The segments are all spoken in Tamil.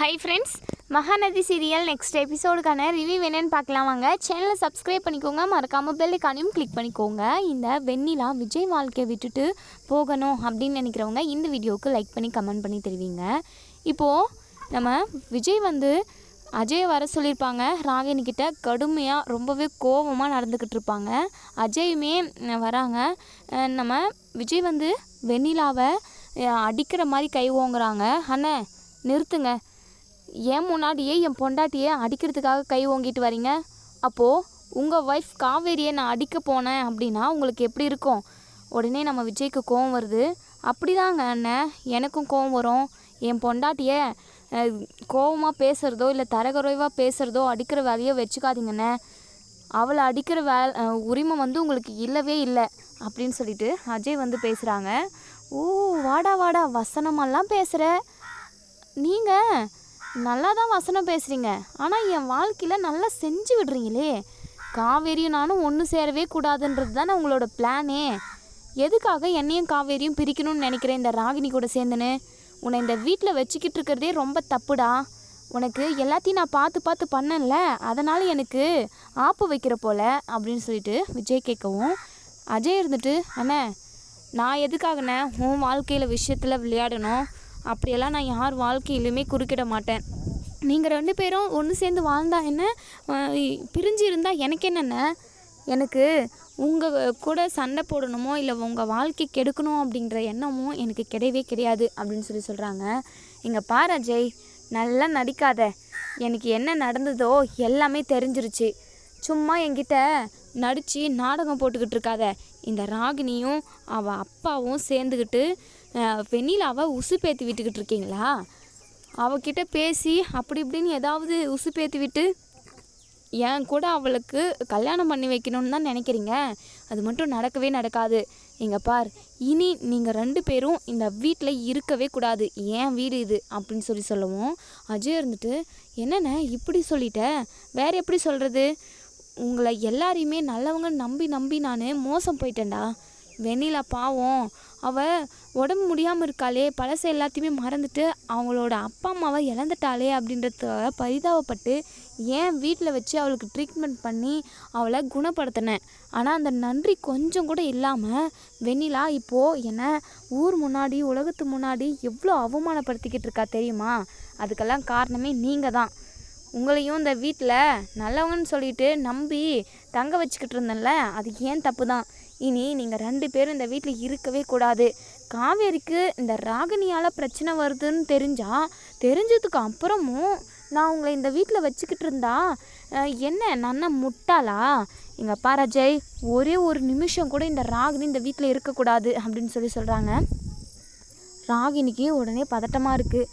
Hi friends Mahanadhi serial next எபிசோடுக்கான review என்னன்னு பார்க்கலாம் வாங்க. சேனலை சப்ஸ்கிரைப் பண்ணிக்கோங்க. மறக்காமல் பெல்லைக்கானையும் கிளிக் பண்ணிக்கோங்க. இந்த வெண்ணிலா விஜய் வாழ்க்கையை விட்டுட்டு போகணும் அப்படின்னு நினைக்கிறவங்க இந்த வீடியோவுக்கு லைக் பண்ணி கமெண்ட் பண்ணி தெரிவிங்க. இப்போது நம்ம விஜய் வந்து அஜய் வர சொல்லியிருப்பாங்க. ராகினிக்கிட்ட கடுமையாக ரொம்பவே கோபமாக நடந்துக்கிட்டு இருப்பாங்க. அஜயுமே வராங்க. நம்ம விஜய் வந்து வெண்ணிலாவை அடிக்கிற மாதிரி கை ஓங்குறாங்க. அண்ணே நிறுத்துங்க. ஏன் முன்னாடியே என் பொண்டாட்டியை அடிக்கிறதுக்காக கை ஓங்கிட்டு வரீங்க? அப்போது உங்கள் ஒய்ஃப் காவேரியை நான் அடிக்க போனேன் அப்படின்னா உங்களுக்கு எப்படி இருக்கும்? உடனே நம்ம விஜய்க்கு கோவம் வருது. அப்படிதாங்க அண்ணன் எனக்கும் கோவம் வரும். என் பொண்டாட்டியை கோவமாக பேசுகிறதோ இல்லை தரகுறைவாக பேசுகிறதோ அடிக்கிற வேலையோ வச்சுக்காதீங்கண்ணே அவளை அடிக்கிற வே உரிமை வந்து உங்களுக்கு இல்லவே இல்லை. அப்படின்னு சொல்லிட்டு அஜய் வந்து பேசுகிறாங்க ஓ வாடா வாடா வசனமெல்லாம் பேசுகிற நீங்கள் நல்லா தான் வசனம் பேசுகிறீங்க ஆனால் என் வாழ்க்கையில் நல்லா செஞ்சு விடுறீங்களே. காவேரியும் நானும் ஒன்று சேரவே கூடாதுன்றது தானே உங்களோட பிளானே. எதுக்காக என்னையும் காவேரியும் பிரிக்கணும்னு நினைக்கிறேன் இந்த ராகினி கூட சேர்ந்துன்னு? உன்னை இந்த வீட்டில் வச்சுக்கிட்டு இருக்கிறதே ரொம்ப தப்புடா. உனக்கு எல்லாத்தையும் நான் பார்த்து பார்த்து பண்ணேன்ல அதனால் எனக்கு ஆப்பு வைக்கிற போல அப்படின்னு சொல்லிட்டு விஜய் கேட்கவும் அஜய் இருந்துட்டு அண்ணே நான் எதுக்காகண்ணே உன் வாழ்க்கையில் விஷயத்தில் விளையாடணும்? அப்படியெல்லாம் நான் யார் வாழ்க்கையிலுமே குறுக்கிட மாட்டேன். நீங்கள் ரெண்டு பேரும் ஒன்று சேர்ந்து வாழ்ந்தா என்ன? பிரிஞ்சு இருந்தால் எனக்கு என்னென்ன? எனக்கு உங்கள் கூட சண்டை போடணுமோ இல்லை உங்கள் வாழ்க்கை கெடுக்கணும் அப்படின்ற எண்ணமும் எனக்கு கிடையவே கிடையாது அப்படின்னு சொல்லி சொல்கிறாங்க இங்கே பாரு அஜய் நல்லா நடிக்காத. எனக்கு என்ன நடந்ததோ எல்லாமே தெரிஞ்சிருச்சு. சும்மா என்கிட்ட நடித்து நாடகம் போட்டுக்கிட்டு இருக்காத. இந்த ராகினியும் அவள் அப்பாவும் சேர்ந்துக்கிட்டு வெண்ணிலாவை உசுப்பேத்தி விட்டுக்கிட்டு இருக்கீங்களா அவகிட்ட பேசி அப்படி இப்படின்னு ஏதாவது உசுப்பேத்தி விட்டு ஏன் கூட அவளுக்கு கல்யாணம் பண்ணி வைக்கணும்னு தான் நினைக்கிறீங்க. அது மட்டும் நடக்கவே நடக்காது. இங்கே பார் இனி நீங்கள் ரெண்டு பேரும் இந்த வீட்டில் இருக்கவே கூடாது. ஏன் வீடு இது? அப்படின்னு சொல்லி சொல்லவும் அஜய் இருந்துட்டு என்னண்ணே இப்படி சொல்லிட்ட? வேற எப்படி சொல்கிறது உங்களை எல்லாரையுமே நல்லவங்க நம்பி நம்பி நான் மோசம் போயிட்டேன்டா. வெண்ணிலா பாவம். அவள் உடம்பு முடியாமல் இருக்காளே. பழச எல்லாத்தையுமே மறந்துட்டு அவங்களோட அப்பா அம்மாவை இழந்துட்டாளே அப்படின்றத பரிதாபப்பட்டு ஏன் வீட்டில் வச்சு அவளுக்கு ட்ரீட்மெண்ட் பண்ணி அவளை குணப்படுத்தினேன்? ஆனால் அந்த நன்றி கொஞ்சம் கூட இல்லாமல் வெண்ணிலா இப்போது என்னை ஊர் முன்னாடி உலகத்து முன்னாடி எவ்வளோ அவமானப்படுத்திக்கிட்டு இருக்கா தெரியுமா? அதுக்கெல்லாம் காரணமே நீங்கள் தான். உங்களையும் இந்த வீட்டில் நல்லவங்கன்னு சொல்லிட்டு நம்பி தங்க வச்சுக்கிட்டு இருந்தேன்ல அது ஏன் தப்பு தான்? இனி நீங்கள் ரெண்டு பேரும் இந்த வீட்டில் இருக்கவே கூடாது. காவேரிக்கு இந்த ராகினியால் பிரச்சனை வருதுன்னு தெரிஞ்சா தெரிஞ்சதுக்கு அப்புறமும் நான் உங்களை இந்த வீட்டில் வச்சுக்கிட்டு இருந்தா என்ன நான் முட்டாளா? இங்கே பாரு அஜய் ஒரே ஒரு நிமிஷம் கூட இந்த ராகினி இந்த வீட்டில் இருக்கக்கூடாது அப்படின்னு சொல்லி சொல்கிறாங்க ராகினிக்கு உடனே பதட்டமாக இருக்குது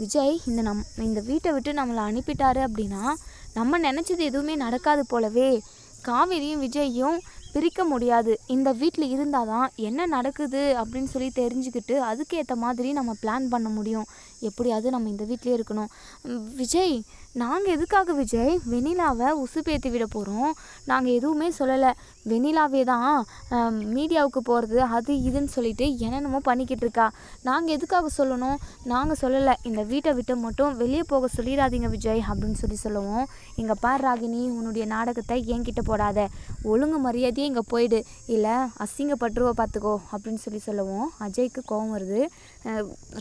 விஜய் இந்த நம் இந்த வீட்டை விட்டு நம்மளை அனுப்பிட்டாரு அப்படின்னா நம்ம நினச்சது எதுவுமே நடக்காது போலவே. காவேரியும் விஜய்யும் பிரிக்க முடியாது. இந்த வீட்டில் இருந்தால் தான் என்ன நடக்குது அப்படின்னு சொல்லி தெரிஞ்சுக்கிட்டு அதுக்கேற்ற மாதிரி நம்ம பிளான் பண்ண முடியும். எப்படியாவது நம்ம இந்த வீட்டிலே இருக்கணும். விஜய் நாங்கள் எதுக்காக விஜய்? வெண்ணிலாவை உசுப்பேற்றி விட போகிறோம் நாங்கள் எதுவுமே சொல்லலை. வெண்ணிலாவே தான் மீடியாவுக்கு போகிறது அது இதுன்னு சொல்லிட்டு என்னென்னமோ பண்ணிக்கிட்டு இருக்கா. நாங்கள் எதுக்காக சொல்லணும்? நாங்கள் சொல்லலை. இந்த வீட்டை விட்டு மட்டும் வெளியே போக சொல்லிடாதீங்க விஜய் அப்படின்னு சொல்லி சொல்லுவோம். இங்கே பார் ராகினி உன்னுடைய நாடகத்தை என்கிட்ட போடாத. ஒழுங்கு மரியாதையே இங்கே போயிடு. இல்லை அசிங்கப்பட்டுருவ பார்த்துக்கோ அப்படின்னு சொல்லி சொல்லுவோம். அஜய்க்கு கோவம் வருது.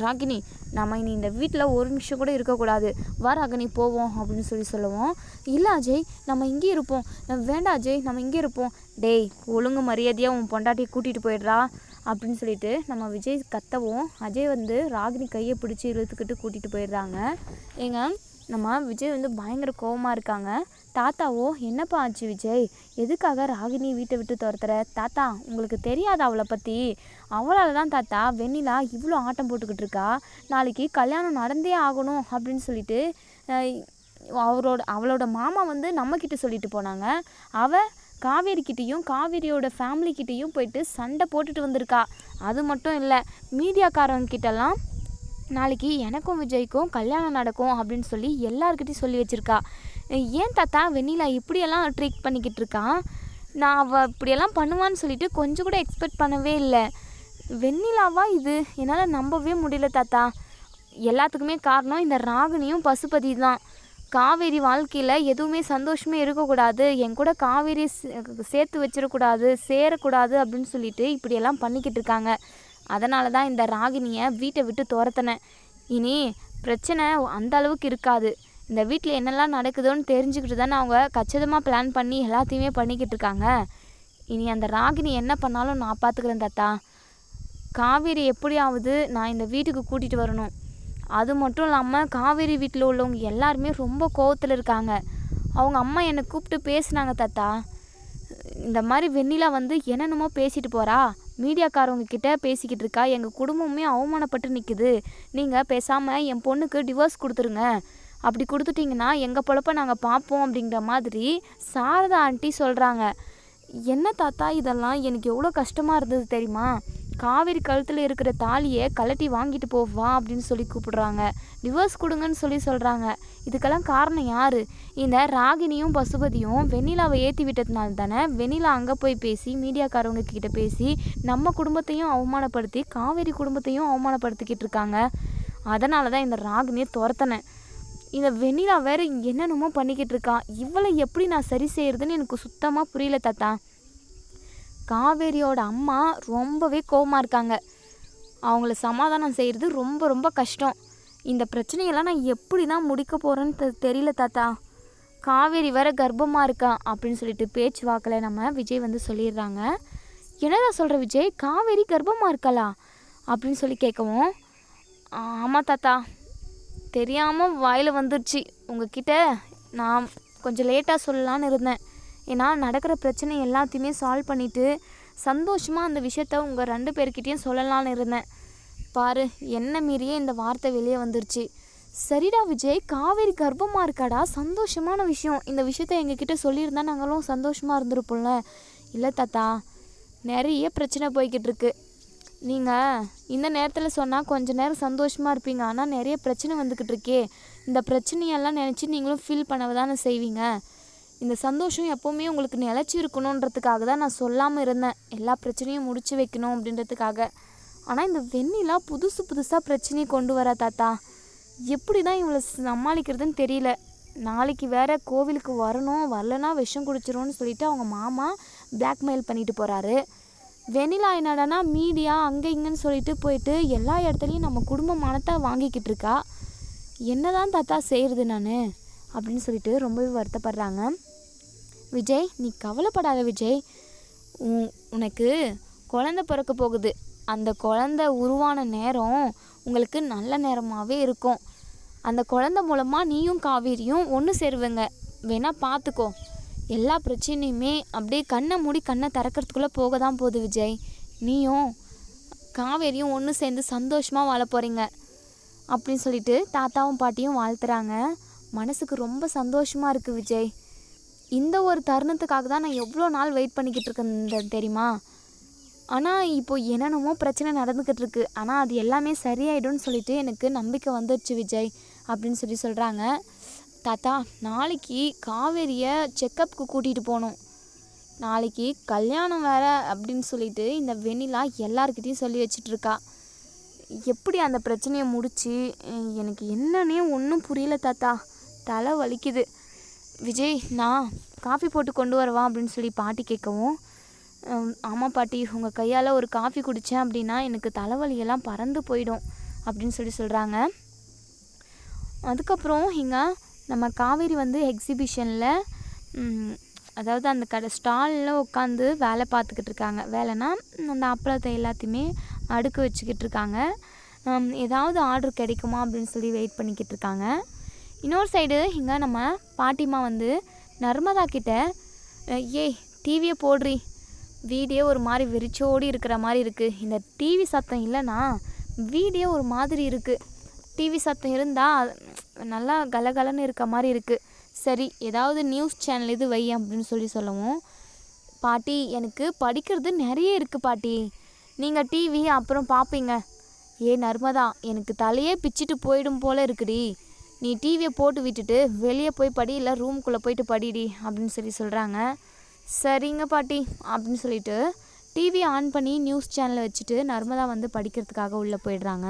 ராகினி நம்ம இனி இந்த வீட்டில் ஒரு நிமிஷம் கூட இருக்கக்கூடாது வா ராகினி போவோம் அப்படின்னு சொல்லி சொல்லுவோம். இல்லை அஜய் நம்ம இங்கே இருப்போம். வேண்டாம் அஜய் நம்ம இங்கே இருப்போம். டேய் ஒழுங்கு மரியாதையாக உன் பொண்டாட்டியை கூட்டிகிட்டு போயிடுறா அப்படின்னு சொல்லிட்டு நம்ம விஜய் கத்தவும் அஜய் வந்து ராகினி கையை பிடிச்சி இழுத்துக்கிட்டு கூட்டிகிட்டு போயிடுறாங்க. ஏங்க நம்ம விஜய் வந்து பயங்கர கோவமாக இருக்காங்க. தாத்தாவோ என்னப்பா ஆச்சு விஜய்? எதுக்காக ராகினி வீட்டை விட்டு துரத்துற? தாத்தா உங்களுக்கு தெரியாது அவளை பற்றி அவளால் தான் தாத்தா வெண்ணிலா இவ்வளோ ஆட்டம் போட்டுக்கிட்டு இருக்கா? நாளைக்கு கல்யாணம் நடந்தே ஆகணும். அப்படின்னு சொல்லிட்டு அவரோட அவளோட மாமா வந்து நம்மக்கிட்ட சொல்லிட்டு போனாங்க. அவள் காவேரிக்கிட்டேயும் காவேரியோட ஃபேமிலிக்கிட்டேயும் போயிட்டு சண்டை போட்டுட்டு வந்திருக்கா. அது மட்டும் இல்லை மீடியாக்காரங்கிட்டலாம் நாளைக்கு எனக்கும் விஜய்க்கும் கல்யாணம் நடக்கும் அப்படின்னு சொல்லி எல்லாருக்கிட்டையும் சொல்லி வச்சுருக்கா. ஏன் தாத்தா வெண்ணிலா இப்படியெல்லாம் ட்ரீட் பண்ணிக்கிட்டு இருக்கா? நான் அவள் இப்படியெல்லாம் பண்ணுவான்னு சொல்லிட்டு கொஞ்சம் கூட எக்ஸ்பெக்ட் பண்ணவே இல்லை. வெண்ணிலாவா இது? என்னால் நம்பவே முடியல தாத்தா. எல்லாத்துக்குமே காரணம் இந்த ராகினியும் பசுபதி தான். காவேரி வாழ்க்கையில் எதுவுமே சந்தோஷமே இருக்கக்கூடாது. என் கூட காவேரி சே- சேர்த்து வச்சிடக்கூடாது சேரக்கூடாது அப்படின்னு சொல்லிட்டு இப்படியெல்லாம் பண்ணிக்கிட்டு இருக்காங்க. அதனால தான் இந்த ராகினியை வீட்டை விட்டு துரத்தினேன். இனி பிரச்சனை அந்த அளவுக்கு இருக்காது. இந்த வீட்டில் என்னெல்லாம் நடக்குதுன்னு தெரிஞ்சுக்கிட்டு தானே அவங்க கச்சிதமாக பிளான் பண்ணி எல்லாத்தையுமே பண்ணிக்கிட்டு இருக்காங்க. இனி அந்த ராகினி என்ன பண்ணாலும் நான் பார்த்துக்கிறேன் தாத்தா. காவேரி எப்படியாவது நான் இந்த வீட்டுக்கு கூட்டிகிட்டு வரணும். அது மட்டும் இல்லாமல் காவேரி வீட்டில் உள்ளவங்க எல்லாருமே ரொம்ப கோவத்தில் இருக்காங்க. அவங்க அம்மா என்னை கூப்பிட்டு பேசுனாங்க தாத்தா. இந்த மாதிரி வெண்ணிலா வந்து என்னென்னமோ பேசிட்டு போகிறா மீடியாக்காரவங்க கிட்ட பேசிக்கிட்டு இருக்கா. எங்கள் குடும்பமே அவமானப்பட்டு நிற்குது நீங்கள் பேசாமல் என் பொண்ணுக்கு டிவோர்ஸ் கொடுத்துருங்க. அப்படி கொடுத்துட்டிங்கன்னா எங்கள் பொழப்ப நாங்கள் பார்ப்போம் அப்படிங்கிற மாதிரி சாரதா ஆண்டி சொல்கிறாங்க என்ன தாத்தா இதெல்லாம்? எனக்கு எவ்வளோ கஷ்டமாக இருந்தது தெரியுமா? காவேரி கழுத்தில் இருக்கிற தாலியை கழட்டி வாங்கிட்டு போவா அப்படின்னு சொல்லி கூப்பிடுறாங்க. டிவோர்ஸ் கொடுங்கன்னு சொல்லி சொல்கிறாங்க இதுக்கெல்லாம் காரணம் யார்? இந்த ராகினியும் பசுபதியும் வெண்ணிலாவை ஏற்றி விட்டதுனால தானே வெண்ணிலா அங்கே போய் பேசி மீடியாக்காரவங்க கிட்ட பேசி நம்ம குடும்பத்தையும் அவமானப்படுத்தி காவேரி குடும்பத்தையும் அவமானப்படுத்திக்கிட்டு இருக்காங்க. அதனால தான் இந்த ராகினியை துரத்தினேன். இந்த வெண்ணிலா வேறு என்னென்னமோ பண்ணிக்கிட்டு இருக்கா? இவளை எப்படி நான் சரி செய்கிறதுன்னு எனக்கு சுத்தமாக புரியல தாத்தா. காவேரியோட அம்மா ரொம்பவே கோவமாக இருக்காங்க. அவங்கள சமாதானம் செய்கிறது ரொம்ப ரொம்ப கஷ்டம். இந்த பிரச்சனையெல்லாம் நான் எப்படி தான் முடிக்க போகிறேன்னு தெ தெரியல தாத்தா. காவேரி வேற கர்ப்பமாக இருக்கா அப்படின்னு சொல்லிட்டு பேச்சு வாக்கில் நம்ம விஜய் வந்து சொல்லிடுறாங்க. என்னடா சொல்கிற விஜய்? காவேரி கர்ப்பமாக இருக்காளா? அப்படின்னு சொல்லி கேட்கவும் ஆமாம் தாத்தா. தெரியாமல் வாயில் வந்துடுச்சு உங்ககிட்ட நான் கொஞ்சம் லேட்டாக சொல்லலான்னு இருந்தேன். ஏன்னா நடக்கிற பிரச்சனை எல்லாத்தையுமே சால்வ் பண்ணிவிட்டு சந்தோஷமாக அந்த விஷயத்த உங்கள் ரெண்டு பேர்கிட்டையும் சொல்லலான்னு இருந்தேன். பாரு என்ன மீறியே இந்த வார்த்தை வெளியே வந்துருச்சு. சரிடா விஜய் காவேரி கர்ப்பமாக இருக்காடா? சந்தோஷமான விஷயம். இந்த விஷயத்த எங்ககிட்ட சொல்லியிருந்தா நாங்களும் சந்தோஷமாக இருந்திருப்போம்ல. இல்லை தாத்தா நிறைய பிரச்சனை போய்கிட்டு இருக்கு. நீங்கள் இந்த நேரத்தில் சொன்னால் கொஞ்சம் நேரம் சந்தோஷமாக இருப்பீங்க. ஆனால் நிறைய பிரச்சனை வந்துக்கிட்டு இருக்கே. இந்த பிரச்சனையெல்லாம் நினச்சி நீங்களும் ஃபீல் பண்ண தானே செய்வீங்க. இந்த சந்தோஷம் எப்போவுமே உங்களுக்கு நிலச்சி இருக்கணுன்றதுக்காக தான் நான் சொல்லாமல் இருந்தேன். எல்லா பிரச்சனையும் முடிச்சு வைக்கணும் அப்படின்றதுக்காக. ஆனால் இந்த வெண்ணிலா புதுசு புதுசாக பிரச்சனையை கொண்டு வரா தாத்தா. எப்படி தான் இவளை சமாளிக்கிறதுன்னு தெரியல. நாளைக்கு வேற கோவிலுக்கு வரணும் வரலனா விஷம் குடிச்சிரும்னு சொல்லிட்டு அவங்க மாமா பிளாக்மெயில் பண்ணிட்டு போகிறாரு வெண்ணிலா என்னடானா மீடியா அங்கே இங்கேன்னு சொல்லிட்டு போயிட்டு எல்லா இடத்துலையும் நம்ம குடும்ப மனத்தை வாங்கிக்கிட்டு இருக்கா. என்னதான் தாத்தா செய்கிறது நான்? அப்படின்னு சொல்லிட்டு ரொம்பவே வருத்தப்படுறாங்க. விஜய் நீ கவலைப்படாத விஜய். உ உனக்கு குழந்த பிறக்க போகுது. அந்த குழந்த உருவான நேரம் உங்களுக்கு நல்ல நேரமாகவே இருக்கும். அந்த குழந்த மூலமாக நீயும் காவேரியும் ஒன்று சேருவீங்க. வேணால் பார்த்துக்கோ எல்லா பிரச்சனையுமே அப்படியே கண்ணை மூடி கண்ணை திறக்கிறதுக்குள்ளே போக தான் போகுது விஜய். நீயும் காவேரியும் ஒன்று சேர்ந்து சந்தோஷமாக வாழ போகிறீங்க அப்படின்னு சொல்லிட்டு தாத்தாவும் பாட்டியும் வாழ்த்துறாங்க. மனசுக்கு ரொம்ப சந்தோஷமாக இருக்குது விஜய். இந்த ஒரு தருணத்துக்காக தான் நான் எவ்வளோ நாள் வெயிட் பண்ணிக்கிட்டு இருக்கேன் தெரியுமா? ஆனால் இப்போது என்னென்னமோ பிரச்சனை நடந்துக்கிட்டு இருக்கு. ஆனால் அது எல்லாமே சரியாயிடும்னு சொல்லிட்டு எனக்கு நம்பிக்கை வந்துடுச்சு விஜய் அப்படின்னு சொல்லி சொல்கிறாங்க தாத்தா நாளைக்கு காவேரியை செக்கப்புக்கு கூட்டிகிட்டு போகணும். நாளைக்கு கல்யாணம் வேற அப்படின்னு சொல்லிட்டு இந்த வெண்ணிலா எல்லாருக்கிட்டையும் சொல்லி வச்சிட்ருக்கா எப்படி அந்த பிரச்சனையை முடிச்சு எனக்கு என்னன்னே ஒன்றும் புரியல தாத்தா. தலை வலிக்குது விஜய் நான் காஃபி போட்டு கொண்டு வரவா அப்படின்னு சொல்லி பாட்டி கேட்கவும் ஆமாம் பாட்டி உங்கள் கையால் ஒரு காஃபி குடித்தேன் அப்படின்னா எனக்கு தலைவலியெல்லாம் பறந்து போயிடும் அப்படின்னு சொல்லி சொல்கிறாங்க அதுக்கப்புறம் இங்கே நம்ம காவேரி வந்து எக்ஸிபிஷனில் அதாவது அந்த கடை ஸ்டாலில் உட்காந்து வேலை பார்த்துக்கிட்டு இருக்காங்க. வேலைன்னா அந்த அப்பளத்தை எல்லாத்தையுமே அடுக்கு வச்சுக்கிட்டு இருக்காங்க. ஏதாவது ஆர்டர் கிடைக்குமா அப்படின்னு சொல்லி வெயிட் பண்ணிக்கிட்டு இருக்காங்க. இன்னொரு சைடு இங்கே நம்ம பாட்டிமா வந்து நர்மதா கிட்ட ஏய் டிவியை போடுறி. வீடியோ ஒரு மாதிரி வெறிச்சோடி இருக்கிற மாதிரி இருக்குது இந்த டிவி சத்தம் இல்லைன்னா வீடியோ ஒரு மாதிரி இருக்குது டிவி சத்தம் இருந்தால் நல்லா கலகலன்னு இருக்க மாதிரி இருக்குது சரி ஏதாவது நியூஸ் சேனல் இது வை அப்படின்னு சொல்லி சொல்லவும் பாட்டி எனக்கு படிக்கிறது நிறைய இருக்குது பாட்டி. நீங்கள் டிவி அப்புறம் பார்ப்பீங்க ஏ நர்மதா எனக்கு தலையே பிச்சுட்டு போயிடும் போல இருக்குடி. நீ டிவியை போட்டு விட்டுட்டு வெளியே போய் படி இல்லை ரூம்குள்ளே போயிட்டு படிடி அப்படின்னு சொல்லி சொல்கிறாங்க சரிங்க பாட்டி அப்படின்னு சொல்லிட்டு டிவி ஆன் பண்ணி நியூஸ் சேனலை வச்சுட்டு நர்மதா வந்து படிக்கிறதுக்காக உள்ளே போயிடுறாங்க.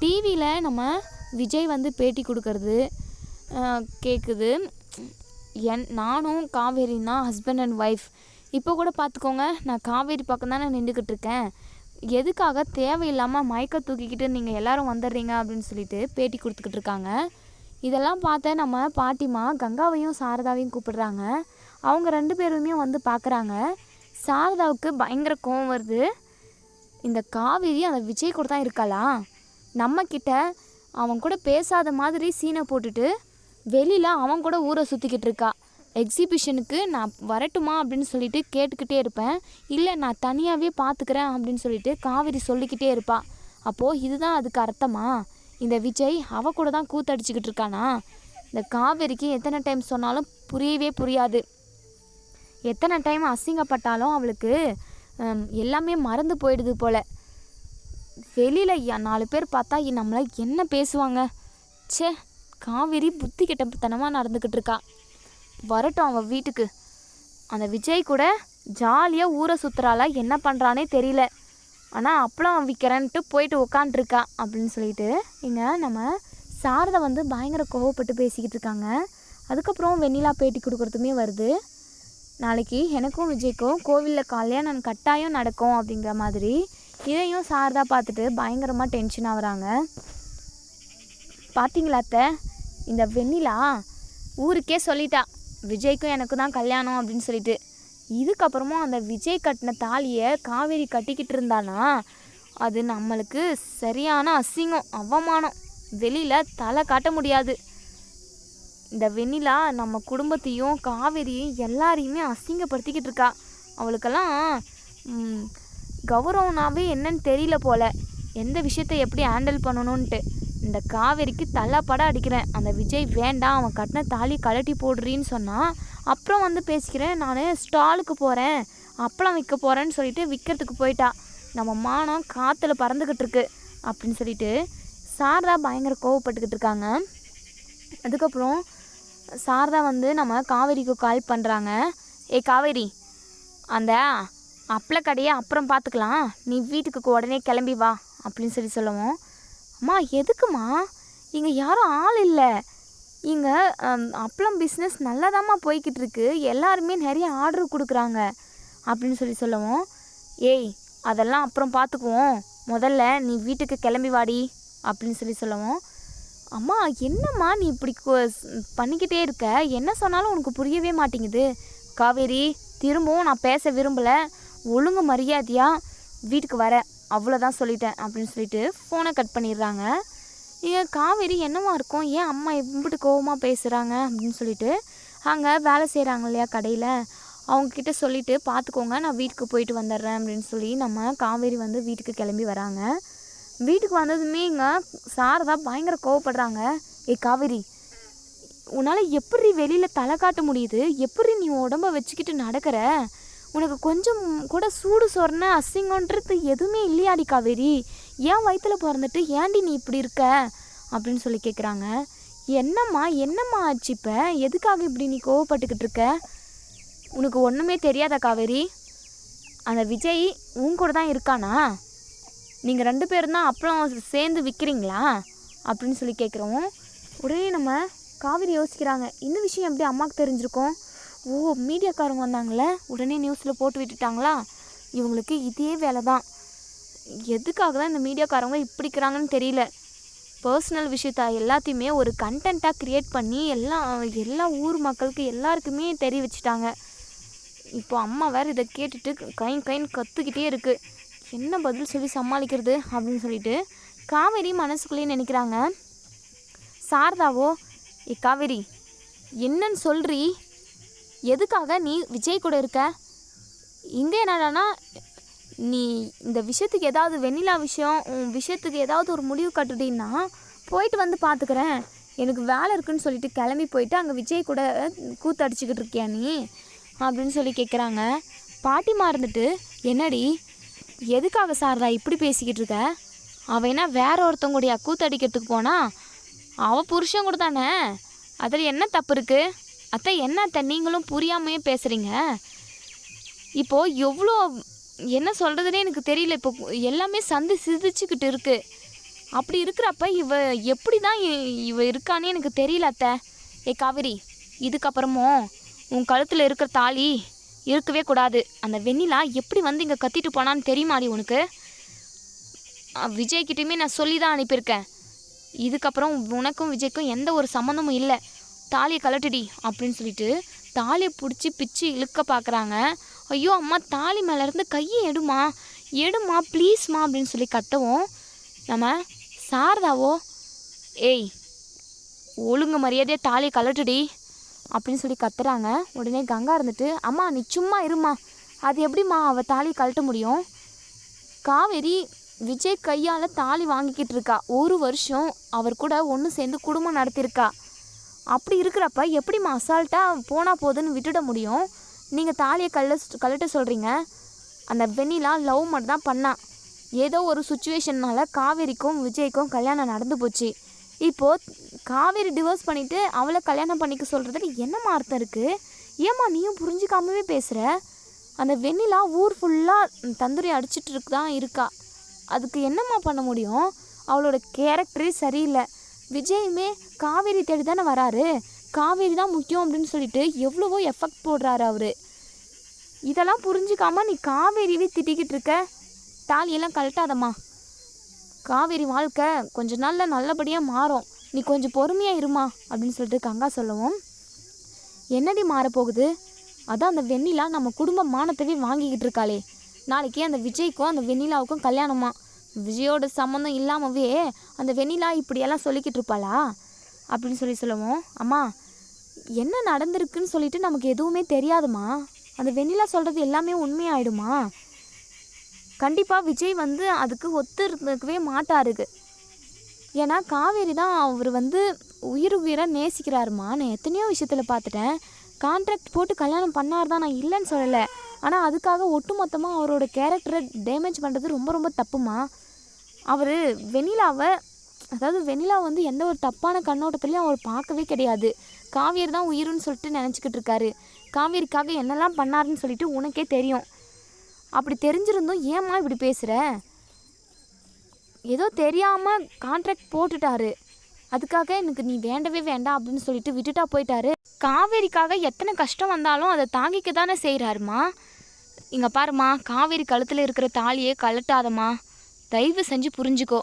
டிவியில் நம்ம விஜய் வந்து பேட்டி கொடுக்கறது கேட்குது என் நானும் காவேரியும் தான் ஹஸ்பண்ட் அண்ட் ஒய்ஃப் இப்போ கூட பார்த்துக்கோங்க நான் காவேரி பக்கம் தானே நின்றுக்கிட்டு இருக்கேன். எதுக்காக தேவையில்லாமல் மயக்க தூக்கிக்கிட்டு நீங்கள் எல்லோரும் வந்துடுறீங்க அப்படின்னு சொல்லிட்டு பேட்டி கொடுத்துக்கிட்டு இருக்காங்க. இதெல்லாம் பார்த்த நம்ம பாட்டிமா கங்காவையும் சாரதாவையும் கூப்பிடுறாங்க. அவங்க ரெண்டு பேருமே வந்து பார்க்குறாங்க. சாரதாவுக்கு பயங்கர கோவம் வருது. இந்த காவேரி அந்த விஜய் கூட தான் இருக்காளா நம்மக்கிட்ட அவன் கூட பேசாத மாதிரி சீனை போட்டுட்டு வெளியில் அவன் கூட ஊரை சுற்றிக்கிட்டு இருக்கா. எக்ஸிபிஷனுக்கு நான் வரட்டுமா அப்படின்னு சொல்லிட்டு கேட்டுக்கிட்டே இருப்பேன். இல்லை நான் தனியாகவே பார்த்துக்கிறேன் அப்படின்னு சொல்லிட்டு காவேரி சொல்லிக்கிட்டே இருப்பா. அப்போது இதுதான் அதுக்கு அர்த்தமா? இந்த விஜய் அவ கூட தான் கூத்தடிச்சுக்கிட்டு இருக்கானா? இந்த காவேரிக்கு எத்தனை டைம் சொன்னாலும் புரியவே புரியாது. எத்தனை டைம் அசிங்கப்பட்டாலும் அவளுக்கு எல்லாமே மறந்து போயிடுது போல. வெளியில் நாலு பேர் பார்த்தா நம்மளை என்ன பேசுவாங்க? ச்சே காவேரி புத்தி கெட்டத்தனமாக நடந்துக்கிட்டு இருக்கா. வரட்டும் அவன் வீட்டுக்கு. அந்த விஜய் கூட ஜாலியாக ஊரை சுற்றுறாளா என்ன பண்ணுறானே தெரியல. ஆனால் அப்பளம் விற்கிறேன்ட்டு போயிட்டு உக்காண்ட்ருக்கா அப்படின்னு சொல்லிட்டு. இங்கே நம்ம சாரதை வந்து பயங்கர கோவப்பட்டு பேசிக்கிட்டு இருக்காங்க. அதுக்கப்புறம் வெண்ணிலா பேட்டி கொடுக்குறதுமே வருது. நாளைக்கு எனக்கும் விஜய்க்கும் கோவிலில் கல்யாணம் கட்டாயம் நடக்கும் அப்படிங்கிற மாதிரி இதையும் சாரதா பார்த்துட்டு பயங்கரமாக டென்ஷன் ஆகுறாங்க பார்த்தீங்களா அத்தை? இந்த வெண்ணிலா ஊருக்கே சொல்லிட்டா விஜய்க்கும் எனக்கு தான் கல்யாணம் அப்படின்னு சொல்லிட்டு. இதுக்கப்புறமும் அந்த விஜய் கட்டின தாலியை காவேரி கட்டிக்கிட்டு இருந்தானா? அது நம்மளுக்கு சரியான அசிங்கம் அவமானம். வெளியில் தலை காட்ட முடியாது. இந்த வெண்ணிலா நம்ம குடும்பத்தையும் காவேரியும் எல்லாரையுமே அசிங்கப்படுத்திக்கிட்டு இருக்கா. அவளுக்கெல்லாம் கௌரவனாவே என்னன்னு தெரியல போல. எந்த விஷயத்தை எப்படி ஹேண்டில் பண்ணணும்ன்ட்டு. இந்த காவேரிக்கு தள்ளப்படம் அடிக்கிறேன். அந்த விஜய் வேண்டாம் அவன் கட்டின தாலி கழட்டி போடுறின்னு சொன்னான் அப்புறம் வந்து பேசிக்கிறேன். நான் ஸ்டாலுக்கு போகிறேன் அப்பளம் விற்க போகிறேன்னு சொல்லிட்டு விற்கிறதுக்கு போயிட்டா. நம்ம மானம் காற்றுல பறந்துக்கிட்டு இருக்கு அப்படின்னு சொல்லிட்டு சாரதா பயங்கர கோவப்பட்டுக்கிட்டு இருக்காங்க. அதுக்கப்புறம் சாரதா வந்து நம்ம காவேரிக்கு கால் பண்ணுறாங்க ஏ காவேரி அந்த அப்பள கடையை அப்புறம் பார்த்துக்கலாம். நீ வீட்டுக்கு உடனே கிளம்பி வா அப்படின்னு சொல்லி சொல்லுவோம். அம்மா எதுக்குமா? இங்கே யாரும் ஆள் இல்லை. இங்கே அப்பளம் பிஸ்னஸ் நல்லாதாம்மா போய்கிட்டு இருக்கு எல்லாருமே நிறைய ஆர்டர் கொடுக்குறாங்க. அப்படின்னு சொல்லி சொல்லுவோம் ஏய் அதெல்லாம் அப்புறம் பார்த்துக்குவோம் முதல்ல நீ வீட்டுக்கு கிளம்பி வாடி. அப்படின்னு சொல்லி சொல்லுவோம் அம்மா என்னம்மா நீ இப்படி பண்ணிக்கிட்டே இருக்க? என்ன சொன்னாலும் உனக்கு புரியவே மாட்டேங்குது. காவேரி திரும்பவும் நான் பேச விரும்பலை. ஒழுங்கு மரியாதையாக வீட்டுக்கு வர. அவ்வளோதான் சொல்லிட்டேன் அப்படின்னு சொல்லிட்டு ஃபோனை கட் பண்ணிடுறாங்க. ஏன் காவேரி என்னவா இருக்கும்? ஏன் அம்மா இப்படி கோவமாக பேசுகிறாங்க அப்படின்னு சொல்லிட்டு அங்கே வேலை செய்கிறாங்க இல்லையா கடையில். அவங்கக்கிட்ட சொல்லிட்டு பார்த்துக்கோங்க நான் வீட்டுக்கு போயிட்டு வந்துடுறேன் அப்படின்னு சொல்லி நம்ம காவேரி வந்து வீட்டுக்கு கிளம்பி வராங்க. வீட்டுக்கு வந்ததுமே இங்கே சாரதா பயங்கர கோவப்படுறாங்க. ஏய் காவேரி உன்னால் எப்படி வெளியில் தலை காட்ட முடியுது? எப்படி நீ உடம்ப வச்சுக்கிட்டு நடக்கிற? உனக்கு கொஞ்சம் கூட சூடு சொரண அசிங்கன்றது எதுவுமே இல்லையாடி காவேரி. ஏன் வயிற்றுல பிறந்துட்டு ஏன்டி நீ இப்படி இருக்க? அப்படின்னு சொல்லி கேட்குறாங்க என்னம்மா என்னம்மா ஆச்சு இப்போ? எதுக்காக இப்படி நீ கோவப்பட்டுக்கிட்டு இருக்க? உனக்கு ஒன்றுமே தெரியாதா காவேரி? அந்த விஜய் உன் கூட தான் இருக்கானா? நீங்கள் ரெண்டு பேரும் தான் அப்புறம் சேர்ந்து விற்கிறீங்களா அப்படின்னு சொல்லி கேட்குறோம் உடனே நம்ம காவிரி யோசிக்கிறாங்க. இந்த விஷயம் எப்படி அம்மாவுக்கு தெரிஞ்சிருக்கும்? ஓ மீடியாக்காரங்க வந்தாங்களே? உடனே நியூஸில் போட்டு விட்டுட்டாங்களா? இவங்களுக்கு இதே வேலை தான் எதுக்காக தான் இந்த மீடியாக்காரங்க இப்படிக்கிறாங்கன்னு தெரியல. பர்சனல் விஷயத்த எல்லாத்தையுமே ஒரு கண்டென்ட்டாக க்ரியேட் பண்ணி எல்லா எல்லா ஊர் மக்களுக்கு எல்லாருக்குமே தெரிய வச்சுட்டாங்க. இப்போ அம்மா வேறு இதை கேட்டுட்டு கை கைன் கற்றுக்கிட்டே இருக்குது என்ன பதில் சொல்லி சமாளிக்கிறது அப்படின்னு சொல்லிட்டு காவேரி மனசுக்குள்ளேயே நினைக்கிறாங்க. சாரதாவோ ஏ காவேரி என்னன்னு சொல்கிறீ எதுக்காக நீ விஜய் கூட இருக்க? இங்கே என்னடானா நீ இந்த விஷயத்துக்கு ஏதாவது வெண்ணிலா விஷயம் உன் விஷயத்துக்கு ஏதாவது ஒரு முடிவு கட்டுட்டீன்னா போயிட்டு வந்து பார்த்துக்கிறேன் எனக்கு வேலை இருக்குன்னு சொல்லிட்டு கிளம்பி போயிட்டு அங்கே விஜய் கூட கூத்தடிச்சுக்கிட்டு இருக்கியா நீ? அப்படின்னு சொல்லி கேட்குறாங்க பாட்டிமா இருந்துட்டு என்னடி எதுக்காக சாரதா இப்படி பேசிக்கிட்டு இருக்க? அவன் என்ன வேற ஒருத்தவங்களுடைய கூத்தடிக்கிறதுக்கு போனா? அவள் புருஷன் கூட தானே? அதில் என்ன தப்பு இருக்குது அத்தை என்ன அத்தை நீங்களும் புரியாமையே பேசுகிறீங்க இப்போது எவ்வளோ என்ன சொல்கிறதுனே எனக்கு தெரியல. இப்போ எல்லாமே சந்து சிதிச்சுக்கிட்டு இருக்கு. அப்படி இருக்கிறப்ப இவ எப்படி தான் இவ இருக்கானே எனக்கு தெரியல அத்தை. ஏ காவேரி இதுக்கப்புறமும் உன் கழுத்தில் இருக்கிற தாலி இருக்கவே கூடாது. அந்த வெண்ணிலா எப்படி வந்து இங்கே கத்திட்டு போனான்னு தெரியுமாடி உனக்கு? விஜய்கிட்டையுமே நான் சொல்லி தான் அனுப்பியிருக்கேன். இதுக்கப்புறம் உனக்கும் விஜய்க்கும் எந்த ஒரு சம்மந்தமும் இல்லை. தாலியை கலட்டுடி அப்படின்னு சொல்லிட்டு தாலியை பிடிச்சி பிச்சு இழுக்க பார்க்குறாங்க ஐயோ அம்மா தாலி மேலேருந்து கையை எடுமா? எடுமா ப்ளீஸ்மா அப்படின்னு சொல்லி கட்டவும் நம்ம சாரதாவோ ஏய் ஒழுங்கு மரியாதையே தாலியை கலட்டுடி அப்படின்னு சொல்லி கத்துறாங்க. உடனே கங்கா இருந்துட்டு அம்மா நீ சும்மா இருமா. அது எப்படிம்மா அவள் தாலி கழட்ட முடியும்? காவேரி விஜய் கையால் தாலி வாங்கிக்கிட்டு இருக்கா. ஒரு வருஷம் அவர் கூட ஒன்று சேர்ந்து குடும்பம் நடத்தியிருக்கா. அப்படி இருக்கிறப்ப எப்படிம்மா அசால்ட்டாக போனால் போதுன்னு விட்டுட முடியும்? நீங்கள் தாலியை கல்ல கழட்ட சொல்கிறீங்க அந்த வெண்ணிலா லவ் மட்டும் தான் பண்ணான் ஏதோ ஒரு சுச்சுவேஷன்னால் காவேரிக்கும் விஜய்க்கும் கல்யாணம் நடந்து போச்சு. இப்போது காவேரி டிவோர்ஸ் பண்ணிவிட்டு அவளை கல்யாணம் பண்ணிக்க சொல்கிறதுல என்னம்மா அர்த்தம் இருக்குது ஏம்மா நீயும் புரிஞ்சுக்காமவே பேசுகிற அந்த வெண்ணிலா ஊர் ஃபுல்லாக தந்தூரி அடிச்சிட்டு தான் இருக்கா. அதுக்கு என்னம்மா பண்ண முடியும்? அவளோட கேரக்டரே சரியில்லை. விஜயுமே காவேரி தேடி தானே வராரு. காவேரி தான் முக்கியம் அப்படின்னு சொல்லிட்டு எவ்வளவோ எஃபெக்ட் போடுறாரு அவரு. இதெல்லாம் புரிஞ்சுக்காம நீ காவேரியவே திட்டிக்கிட்டு இருக்க. தாலியெல்லாம் கழட்டாதம்மா. காவேரி வாழ்க்கை கொஞ்ச நாளில் நல்லபடியாக மாறும். நீ கொஞ்சம் பொறுமையாக இருமா அப்படின்னு சொல்லிட்டு கங்கா சொல்லவும். என்னடி மாறப்போகுது? அதான் அந்த வெண்ணிலா நம்ம குடும்ப மானத்தவே வாங்கிக்கிட்டு இருக்காளே. நாளைக்கு அந்த விஜய்க்கும் அந்த வெண்ணிலாவுக்கும் கல்யாணமா. விஜயோட சம்மந்தம் இல்லாமவே அந்த வெண்ணிலா இப்படியெல்லாம் சொல்லிக்கிட்டு இருப்பாளா? அப்படின்னு சொல்லி சொல்லுவோம். அம்மா என்ன நடந்திருக்குன்னு சொல்லிட்டு நமக்கு எதுவுமே தெரியாதுமா? அந்த வெண்ணிலா சொல்கிறது எல்லாமே உண்மையாயிடுமா? கண்டிப்பாக விஜய் வந்து அதுக்கு ஒத்து இருக்கவே மாட்டாருக்கு ஏன்னா காவேரி தான் அவர் வந்து உயிர் உயிராக நேசிக்கிறாருமா? நான் எத்தனையோ விஷயத்தில் பார்த்துட்டேன். கான்ட்ராக்ட் போட்டு கல்யாணம் பண்ணார் தான் நான் இல்லைன்னு சொல்லலை. ஆனால் அதுக்காக ஒட்டுமொத்தமாக அவரோட கேரக்டரை டேமேஜ் பண்ணுறது ரொம்ப ரொம்ப தப்புமா? அவர் வெண்ணிலாவை அதாவது வெண்ணிலா வந்து எந்த ஒரு தப்பான கண்ணோட்டத்துலையும் அவர் பார்க்கவே கிடையாது. காவேரி தான் உயிருன்னு சொல்லிட்டு நினச்சிக்கிட்டு இருக்காரு. காவேரிக்காக என்னெல்லாம் பண்ணாருன்னு சொல்லிட்டு உனக்கே தெரியும். அப்படி தெரிஞ்சிருந்தும் ஏம்மா இப்படி பேசுகிற ஏதோ தெரியாமல் கான்ட்ராக்ட் போட்டுட்டாரு. அதுக்காக எனக்கு நீ வேண்டவே வேண்டாம் அப்படின்னு சொல்லிட்டு விட்டுட்டா போயிட்டாரு. காவேரிக்காக எத்தனை கஷ்டம் வந்தாலும் அதை தாங்கிக்க தானே செய்கிறாருமா இங்கே பாருமா காவேரி கழுத்தில் இருக்கிற தாலியை கழட்டாதம்மா. தயவு செஞ்சு புரிஞ்சுக்கோ.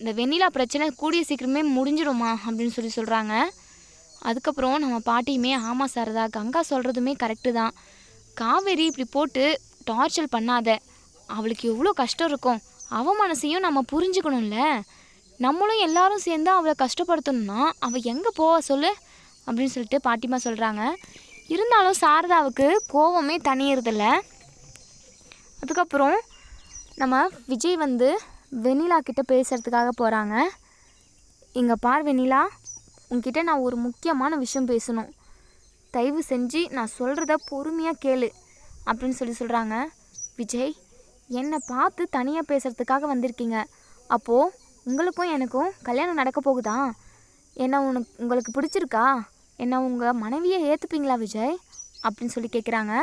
இந்த வெண்ணிலா பிரச்சனை கூடிய சீக்கிரமே முடிஞ்சிடுமா அப்படின்னு சொல்லி சொல்கிறாங்க அதுக்கப்புறம் நம்ம பாட்டியுமே ஆமாம் சாரதா கங்கா சொல்கிறதுமே கரெக்டு தான். காவேரி இப்படி போட்டு டார்ச்சர் பண்ணாத. அவளுக்கு எவ்வளோ கஷ்டம் இருக்கும். அவ மனசையும் நம்ம புரிஞ்சுக்கணும்ல. நம்மளும் எல்லாரும் சேர்ந்து அவளை கஷ்டப்படுத்தணும்னா அவள் எங்கே போவா சொல்லு? அப்படின்னு சொல்லிட்டு பாட்டிமா சொல்கிறாங்க இருந்தாலும் சாரதாவுக்கு கோவமே தனியறதில்ல அதுக்கப்புறம் நம்ம விஜய் வந்து வெண்ணிலா கிட்ட பேசுகிறதுக்காக போகிறாங்க இங்கே பார் வெண்ணிலா உங்ககிட்ட நான் ஒரு முக்கியமான விஷயம் பேசணும். தயவு செஞ்சு நான் சொல்கிறத பொறுமையாக கேளு அப்படின்னு சொல்லி சொல்கிறாங்க விஜய் என்னை பார்த்து தனியாக பேசுகிறதுக்காக வந்திருக்கீங்க. அப்போது உங்களுக்கும் எனக்கும் கல்யாணம் நடக்க போகுதா? என்ன உனக்கு உங்களுக்கு பிடிச்சிருக்கா? என்ன உங்கள் மனைவியை ஏற்றுப்பீங்களா விஜய்? அப்படின்னு சொல்லி கேட்குறாங்க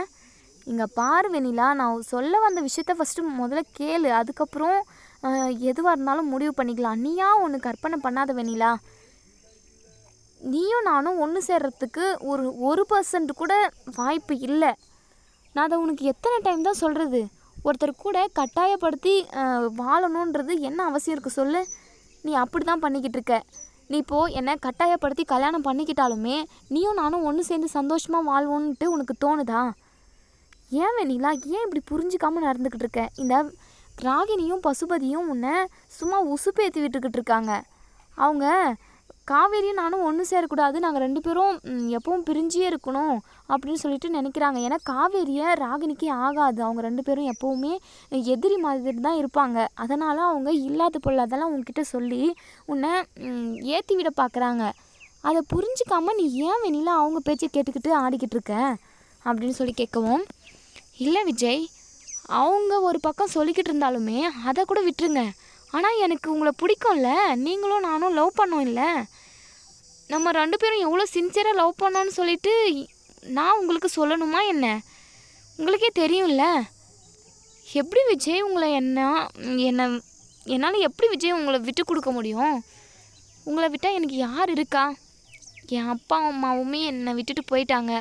இங்கே பார் வெண்ணிலா நான் சொல்ல வந்த விஷயத்த ஃபஸ்ட்டு முதல்ல கேளு அதுக்கப்புறம் எதுவாக இருந்தாலும் முடிவு பண்ணிக்கலாம். நீயா ஒன்று கற்பனை பண்ணாத வெண்ணிலா. நீயும் நானும் ஒன்று சேர்றதுக்கு ஒரு ஒரு பர்சன்ட் கூட வாய்ப்பு இல்லை. நான் அதை உனக்கு எத்தனை டைம் தான் சொல்கிறது ஒருத்தர் கூட கட்டாயப்படுத்தி வாழணுன்றது என்ன அவசியம் இருக்குது சொல்லு. நீ அப்படி தான் பண்ணிக்கிட்டு இருக்க. நீ இப்போது என்னை கட்டாயப்படுத்தி கல்யாணம் பண்ணிக்கிட்டாலுமே நீயும் நானும் ஒன்று சேர்ந்து சந்தோஷமாக வாழ்வோன்ட்டு உனக்கு தோணுதா? ஏன் வேணிலா ஏன் இப்படி புரிஞ்சிக்காமல் நடந்துக்கிட்டு இருக்க? இந்த ராகினியும் பசுபதியும் உன்னை சும்மா உசுப்பேற்றி விட்டுக்கிட்டு இருக்காங்க. அவங்க காவேரியும் நானும் ஒன்று சேரக்கூடாது நாங்கள் ரெண்டு பேரும் எப்பவும் பிரிஞ்சியே இருக்கணும் அப்படின்னு சொல்லிட்டு நினைக்கிறாங்க. ஏன்னா காவேரியை ராகினிக்கு ஆகாது. அவங்க ரெண்டு பேரும் எப்போவுமே எதிரி மாதிரி தான் இருப்பாங்க. அதனால் அவங்க இல்லாத பொல்லாதெல்லாம் உங்ககிட்ட சொல்லி உன்னை ஏற்றி விட பார்க்குறாங்க அதை புரிஞ்சுக்காமல் நீ ஏன் வெளியில் அவங்க பேச்சை கேட்டுக்கிட்டு ஆடிக்கிட்டு இருக்க? அப்படின்னு சொல்லி கேட்கவும் இல்லை விஜய் அவங்க ஒரு பக்கம் சொல்லிக்கிட்டு இருந்தாலுமே அதை கூட விட்டுருங்க. ஆனால் எனக்கு உங்களை பிடிக்கும்ல. நீங்களும் நானும் லவ் பண்ணோம் இல்லை நம்ம ரெண்டு பேரும் எவ்வளோ சின்சியராக லவ் பண்ணோன்னு சொல்லிட்டு நான் உங்களுக்கு சொல்லணுமா என்ன? உங்களுக்கே தெரியும்ல. எப்படி விஜய் உங்களை என்ன என்னை என்னால் எப்படி விஜய் உங்களை விட்டு கொடுக்க முடியும்? உங்களை விட்டால் எனக்கு யார் இருக்கா? என் அப்பா அம்மாவுமே என்னை விட்டுட்டு போயிட்டாங்க.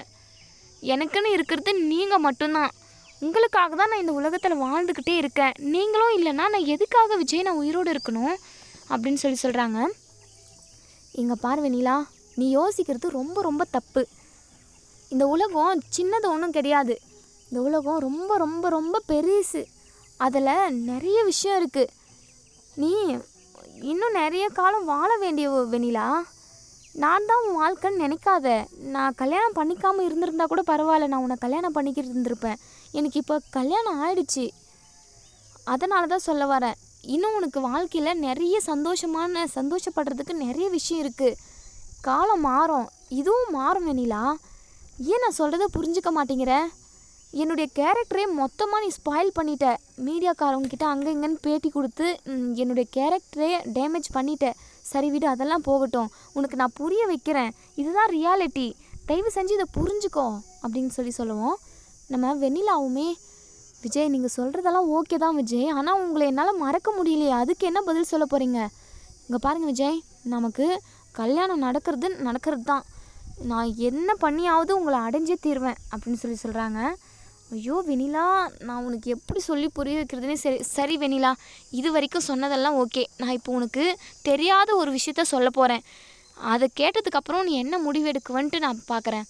எனக்குன்னு இருக்கிறது நீங்கள் மட்டும்தான். உங்களுக்காக தான் நான் இந்த உலகத்தில் வாழ்ந்துக்கிட்டே இருக்கேன். நீங்களும் இல்லைன்னா நான் எதுக்காக விஜய் நான் உயிரோடு இருக்கணும்? அப்படின்னு சொல்லி சொல்கிறாங்க இங்கே பாரு வெண்ணிலா நீ யோசிக்கிறது ரொம்ப ரொம்ப தப்பு. இந்த உலகம் சின்னது ஒன்றும் கிடையாது. இந்த உலகம் ரொம்ப ரொம்ப ரொம்ப பெருசு. அதில் நிறைய விஷயம் இருக்குது நீ இன்னும் நிறைய காலம் வாழ வேண்டிய வெனிலா நான் தான் உன் வாழ்க்கைன்னு நினைக்காத. நான் கல்யாணம் பண்ணிக்காமல் இருந்திருந்தா கூட பரவாயில்ல. நான் உன்னை கல்யாணம் பண்ணிக்கிட்டு இருந்திருப்பேன். எனக்கு இப்போ கல்யாணம் ஆயிடுச்சு. அதனால தான் சொல்ல வரேன். இன்னும் உனக்கு வாழ்க்கையில் நிறைய சந்தோஷமான சந்தோஷப்படுறதுக்கு நிறைய விஷயம் இருக்குது காலம் மாறும். இதுவும் மாறும் வேணிலா ஏன் நான் சொல்கிறத புரிஞ்சுக்க மாட்டேங்கிற? என்னுடைய கேரக்டரே மொத்தமாக நீ ஸ்பாயில் பண்ணிட்ட. மீடியாக்காரவங்கக்கிட்ட அங்கே இங்கேன்னு பேட்டி கொடுத்து என்னுடைய கேரக்டரே டேமேஜ் பண்ணிட்ட. சரி விடு அதெல்லாம் போகட்டும். உனக்கு நான் புரிய வைக்கிறேன். இதுதான் ரியாலிட்டி தயவு செஞ்சு இதை புரிஞ்சுக்கோ அப்படின்னு சொல்லி சொல்லுவோம். நம்ம வெண்ணிலாவுமே விஜய் நீங்கள் சொல்கிறதெல்லாம் ஓகே தான் விஜய். ஆனால் உங்களை என்னால் மறக்க முடியலையே. அதுக்கு என்ன பதில் சொல்ல போகிறீங்க இங்கே பாருங்கள் விஜய் நமக்கு கல்யாணம் நடக்கிறது நடக்கிறது தான். நான் என்ன பண்ணியாவது உங்களை அடைஞ்சே தீருவேன் அப்படின்னு சொல்லி சொல்கிறாங்க ஐயோ வெனிலா நான் உனக்கு எப்படி சொல்லி புரிய வைக்கிறதுனே சரி சரி வெனிலா இது வரைக்கும் சொன்னதெல்லாம் ஓகே நான் இப்போ உனக்கு தெரியாத ஒரு விஷயத்த சொல்ல போகிறேன் அதை கேட்டதுக்கப்புறம் நீ என்ன முடிவு எடுக்குவன்ட்டு நான் பார்க்குறேன்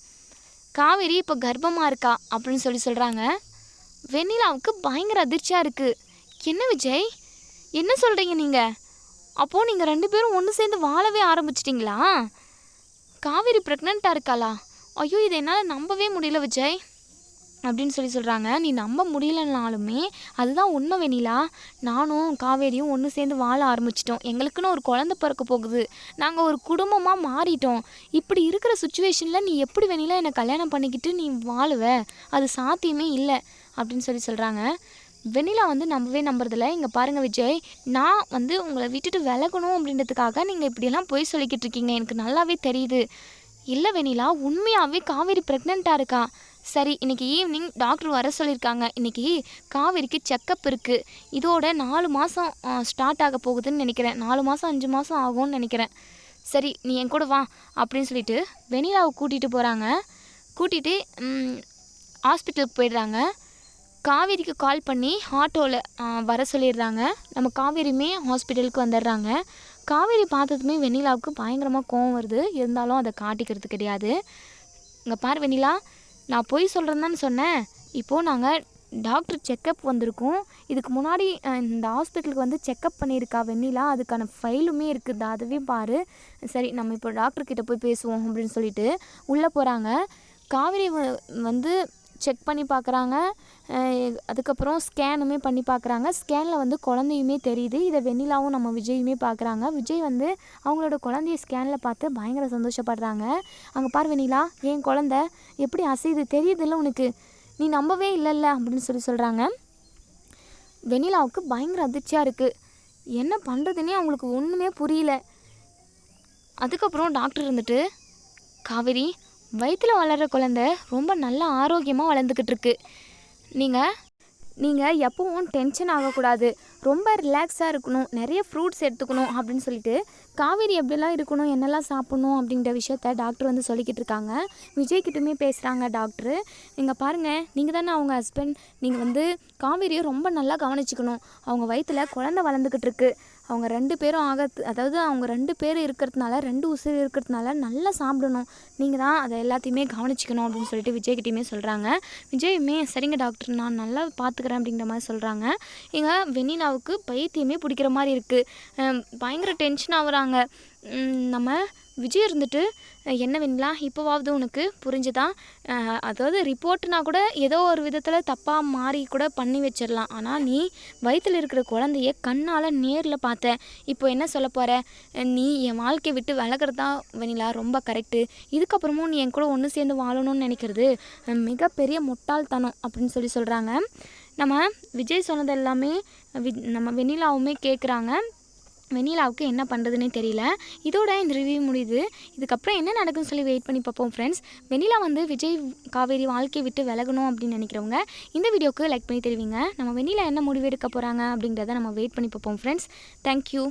காவேரி இப்போ கர்ப்பமாக இருக்கா அப்படின்னு சொல்லி சொல்கிறாங்க வெண்ணிலாவுக்கு பயங்கர அதிர்ச்சியாக இருக்குது என்ன விஜய்? என்ன சொல்கிறீங்க நீங்கள் அப்போது நீங்கள் ரெண்டு பேரும் ஒன்று சேர்ந்து வாழவே ஆரம்பிச்சிட்டிங்களா? காவேரி ப்ரெக்னெண்ட்டாக இருக்காளா? ஐயோ இதை என்னால் நம்பவே முடியல விஜய். அப்படின்னு சொல்லி சொல்கிறாங்க நீ நம்ப முடியலனாலுமே அதுதான் உண்மை வெண்ணிலா. நானும் காவேரியும் ஒன்று சேர்ந்து வாழ ஆரம்பிச்சிட்டோம். எங்களுக்குன்னு ஒரு குழந்தை பிறக்க போகுது. நாங்கள் ஒரு குடும்பமாக மாறிட்டோம். இப்படி இருக்கிற சுச்சுவேஷனில் நீ எப்படி வெண்ணிலா என்னை கல்யாணம் பண்ணிக்கிட்டு நீ வாழுவ? அது சாத்தியமே இல்லை அப்படின்னு சொல்லி சொல்கிறாங்க வெண்ணிலா வந்து நம்பவே நம்புறதில்ல. இங்கே பாருங்கள் விஜய் நான் வந்து உங்களை விட்டுட்டு விலகணும் அப்படின்றதுக்காக நீங்கள் இப்படியெல்லாம் பொய் சொல்லிக்கிட்டு இருக்கீங்க. எனக்கு நல்லாவே தெரியுது. இல்லை வெண்ணிலா உண்மையாகவே காவேரி ப்ரெக்னெண்ட்டாக இருக்கா? சரி இன்னைக்கு ஈவினிங் டாக்டர் வர சொல்லியிருக்காங்க. இன்னைக்கு காவேரிக்கு செக்கப் இருக்குது இதோட நாலு மாதம் ஸ்டார்ட் ஆக போகுதுன்னு நினைக்கிறேன். நாலு மாதம் அஞ்சு மாதம் ஆகும்னு நினைக்கிறேன். சரி நீ என் கூட வா அப்படின்னு சொல்லிட்டு வெண்ணிலாவை கூட்டிகிட்டு போகிறாங்க கூட்டிகிட்டு ஹாஸ்பிட்டலுக்கு போயிடுறாங்க. காவேரிக்கு கால் பண்ணி ஆட்டோவில் வர சொல்லிடுறாங்க. நம்ம காவேரியுமே ஹாஸ்பிட்டலுக்கு வந்துடுறாங்க. காவேரி பார்த்ததுமே வெண்ணிலாவுக்கு பயங்கரமாக கோவம் வருது. இருந்தாலும் அதை காட்டிக்கிறது கிடையாது. இங்கே பாரு வெண்ணிலா நான் பொய் சொல்கிறேன்னு சொன்னேன். இப்போது நாங்கள் டாக்டர் செக்கப் வந்திருக்கோம். இதுக்கு முன்னாடி இந்த ஹாஸ்பிட்டலுக்கு வந்து செக்கப் பண்ணியிருக்கா வெண்ணிலா. அதுக்கான ஃபைலுமே இருக்குது? அதுவே பாரு. சரி நம்ம இப்போ டாக்டர் கிட்ட போய் பேசுவோம் அப்படின்னு சொல்லிட்டு உள்ளே போகிறாங்க காவேரி வ- வந்து செக் பண்ணி பார்க்குறாங்க அதுக்கப்புறம் ஸ்கேனுமே பண்ணி பார்க்குறாங்க ஸ்கேனில் வந்து குழந்தையுமே தெரியுது. இதை வெண்ணிலாவும் நம்ம விஜயுமே பார்க்குறாங்க விஜய் வந்து அவங்களோட குழந்தைய ஸ்கேனில் பார்த்து பயங்கர சந்தோஷப்படுறாங்க. அங்கே பார் வெண்ணிலா என் குழந்த? எப்படி அசையுது? தெரியுதுல்ல உனக்கு. நீ நம்பவே இல்லைல்ல அப்படின்னு சொல்லி சொல்கிறாங்க வெண்ணிலாவுக்கு பயங்கர அதிர்ச்சியாக இருக்குது என்ன பண்ணுறதுனே அவங்களுக்கு ஒன்றுமே புரியல. அதுக்கப்புறம் டாக்டர் இருந்துட்டு காவேரி வயிற்றில் வளர்கிற குழந்தை ரொம்ப நல்லா ஆரோக்கியமாக வளர்ந்துக்கிட்டு இருக்கு நீங்கள் நீங்கள் எப்பவும் டென்ஷன் ஆகக்கூடாது. ரொம்ப ரிலாக்ஸாக இருக்கணும். நிறைய ஃப்ரூட்ஸ் எடுத்துக்கணும் அப்படின்னு சொல்லிட்டு காவேரி எப்படிலாம் இருக்கணும் என்னெல்லாம் சாப்பிட்ணும் அப்படின்ற விஷயத்த டாக்டர் வந்து சொல்லிக்கிட்டு இருக்காங்க. விஜய்கிட்டுமே பேசுகிறாங்க டாக்டரு நீங்கள் பாருங்கள் நீங்கள் தானே அவங்க ஹஸ்பண்ட் நீங்கள் வந்து காவேரியை ரொம்ப நல்லா கவனிச்சுக்கணும். அவங்க வயிற்றில் குழந்தை வளர்ந்துக்கிட்டு இருக்கு அவங்க ரெண்டு பேரும் ஆகிறது அதாவது அவங்க ரெண்டு பேர் இருக்கிறதுனால ரெண்டு உசுறு இருக்கிறதுனால நல்லா சாப்பிடணும். நீங்கள் தான் அதை எல்லாத்தையுமே கவனிச்சிக்கணும் அப்படின்னு சொல்லிட்டு விஜய்கிட்டயுமே சொல்கிறாங்க விஜயுமே சரிங்க டாக்டர். நான் நல்லா பார்த்துக்கிறேன் அப்படிங்கிற மாதிரி சொல்கிறாங்க இங்கே வெண்ணிலாவுக்கு பைத்தியமே பிடிக்கிற மாதிரி இருக்குது பயங்கர டென்ஷன் ஆகுறாங்க. நம்ம விஜய் இருந்துட்டு என்ன வெண்ணிலா இப்போவாவது உனக்கு புரிஞ்சுதா? அதாவது ரிப்போர்ட்னா கூட ஏதோ ஒரு விதத்தில் தப்பாக மாறி கூட பண்ணி வச்சிடலாம். ஆனால் நீ வயிற்றில் இருக்கிற குழந்தைய கண்ணால் நேரில் பார்த்த. இப்போ என்ன சொல்ல போகிற நீ என் வாழ்க்கையை விட்டு விலகிறது தான் வெண்ணிலா? ரொம்ப கரெக்டு இதுக்கப்புறமும் நீ என் கூட ஒன்று சேர்ந்து வாழணும்னு நினைக்கிறது மிகப்பெரிய முட்டாள்தனம் அப்படின்னு சொல்லி சொல்கிறாங்க நம்ம விஜய் சொன்னது எல்லாமே வி நம்ம வெண்ணிலாவுமே கேட்குறாங்க வெண்ணிலாவுக்கு என்ன பண்ணுறதுனே தெரியல. இதோட இந்த ரிவ்யூ முடியுது. இதுக்கப்புறம் என்ன நடக்கும்னு சொல்லி வெயிட் பண்ணி பார்ப்போம் ஃப்ரெண்ட்ஸ் வெண்ணிலா வந்து விஜய் காவேரி வாழ்க்கையை விட்டு விலகணும் அப்படின்னு நினைக்கிறவங்க இந்த வீடியோக்கு லைக் பண்ணி தெரிவிங்க. நம்ம வெண்ணிலா என்ன முடிவு எடுக்க போகிறாங்க அப்படிங்கிறத நம்ம வெயிட் பண்ணி பார்ப்போம் ஃப்ரெண்ட்ஸ் தேங்க்யூ